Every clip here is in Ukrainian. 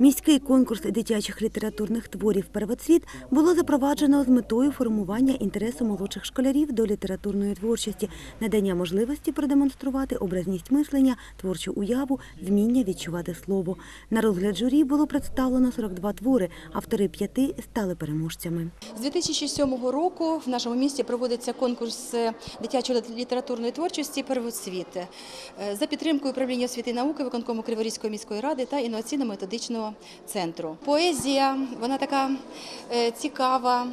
Міський конкурс дитячих літературних творів Первоцвіт було запроваджено з метою формування інтересу молодших школярів до літературної творчості, надання можливості продемонструвати образність мислення, творчу уяву, вміння відчувати слово. На розгляд журі було представлено 42 твори, автори п'яти стали переможцями. З 2007 року в нашому місті проводиться конкурс дитячої літературної творчості «Первоцвіт» е, за підтримкою управління освіти і науки виконкому Криворізької міської ради та інноваційно-методичного центру. Поезія вона така е, цікава.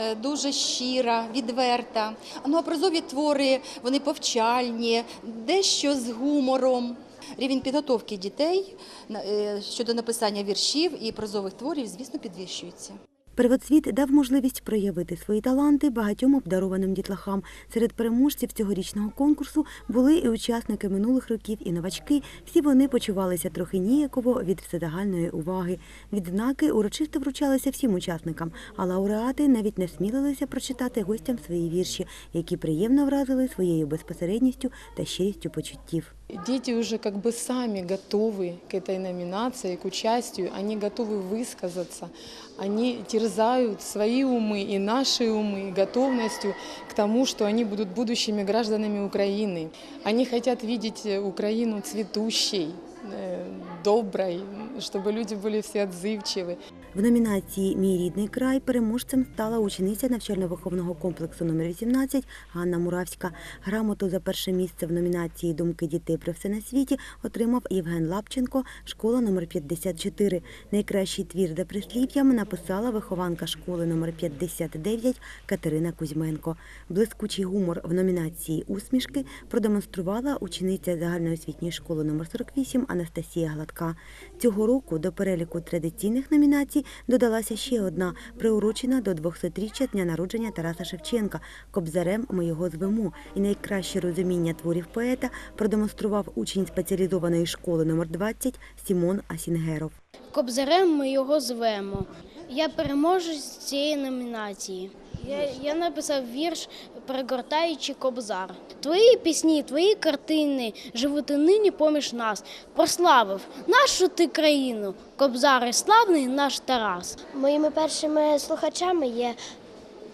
е, Дуже щира, відверта. Ну, а прозові твори вони повчальні, дещо з гумором. Рівень підготовки дітей е, щодо написання віршів і прозових творів, звісно, підвищується. Первоцвіт дав можливість проявити свої таланти багатьом обдарованим дітлахам. Серед переможців цьогорічного конкурсу були і учасники минулих років, і новачки. Всі вони почувалися трохи ніяково від всезагальної уваги. Відзнаки урочисто вручалися всім учасникам, а лауреати навіть не смілилися прочитати гостям свої вірші, які приємно вразили своєю безпосередністю та щирістю почуттів. Дети уже как бы сами готовы к этой номинации, к участию, они готовы высказаться, они терзают свои умы и наши умы готовностью к тому, что они будут будущими гражданами Украины. Они хотят видеть э, Украину цветущей, э, доброй, чтобы люди были все отзывчивы. В номінації Мій рідний край переможцем стала учениця навчально-виховного комплексу номер 18 Ганна Муравська. Грамоту за перше місце в номінації Думки дітей про все на світі отримав Євген Лапченко, школа номер 54. Найкращий твір за прислів'ям написала вихованка школи номер 59 Катерина Кузьменко. Блискучий гумор в номінації Усмішки продемонструвала учениця загальноосвітньої школи номер 48 Анастасія Гладка. Цього року до переліку традиційних номінацій додалася ще одна, приурочена до 200-річчя дня народження Тараса Шевченка. Кобзарем ми його звемо. І найкраще розуміння творів поета продемонстрував учень спеціалізованої школи номер 20 Сімон Асінгеров. Кобзарем ми його звемо. Я переможу з цієї номінації. Я, я написав вірш Перегортаючи кобзар. Твої пісні, твої картини живуть і нині поміж нас. Прославив нашу ти країну, кобзари славний наш Тарас. Моїми першими слухачами є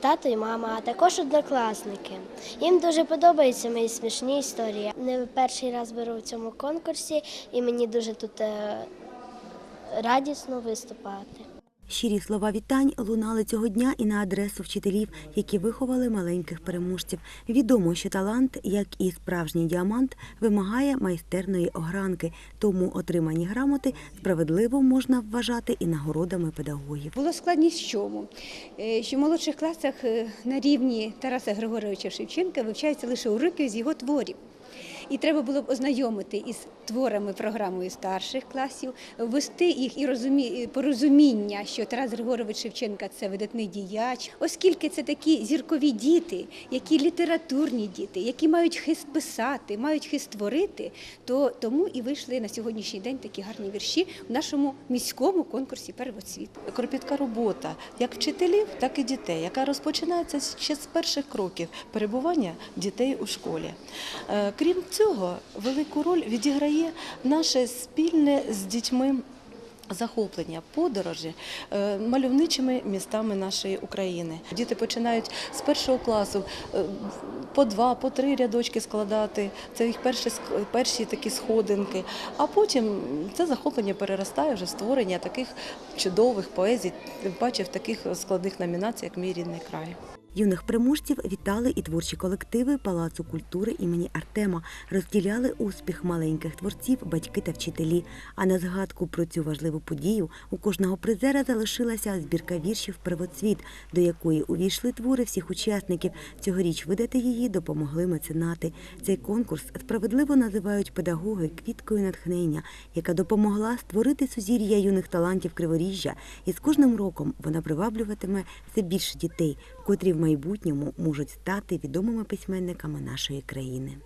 тато і мама, а також однокласники. Їм дуже подобаються мої смішні історії. Не перший раз беру в цьому конкурсі, і мені дуже тут е, радісно виступати. Щирі слова вітань лунали цього дня і на адресу вчителів, які виховали маленьких переможців. Відомо, що талант, як і справжній діамант, вимагає майстерної огранки, тому отримані грамоти справедливо можна вважати і нагородами педагогів. Було складність в чому? Е, Що в молодших класах е, на рівні Тараса Григоровича Шевченка вивчаються лише уроки з його творів. І треба було б ознайомити із творами програмою старших класів, ввести їх і розумі... порозуміння, що Тарас Григорович Шевченка це видатний діяч, оскільки це такі зіркові діти, які літературні діти, які мають хист писати, мають хист творити, то тому і вийшли на сьогоднішній день такі гарні вірші в нашому міському конкурсі Первоцвіт. кропітка робота як вчителів, так і дітей, яка розпочинається ще з перших кроків перебування дітей у школі. Е, Крім цього, велику роль відіграє наше спільне з дітьми. Захоплення, подорожі е, мальовничими містами нашої України. Діти починають з першого класу е, по два, по три рядочки складати. Це їх перші, перші такі сходинки. А потім це захоплення переростає вже в створення таких чудових поезій, тим паче в таких складних номінаціях, як мій рідний край. Юних переможців вітали і творчі колективи Палацу культури імені Артема, розділяли успіх маленьких творців, батьки та вчителі. А на згадку про цю важливу подію у кожного призера залишилася збірка віршів Первоцвіт, до якої увійшли твори всіх учасників. Цьогоріч видати її допомогли меценати. Цей конкурс справедливо називають педагоги квіткою натхнення, яка допомогла створити сузір'я юних талантів Криворіжжя. І з кожним роком вона приваблюватиме все більше дітей, котрі в майбутньому можуть стати відомими письменниками нашої країни.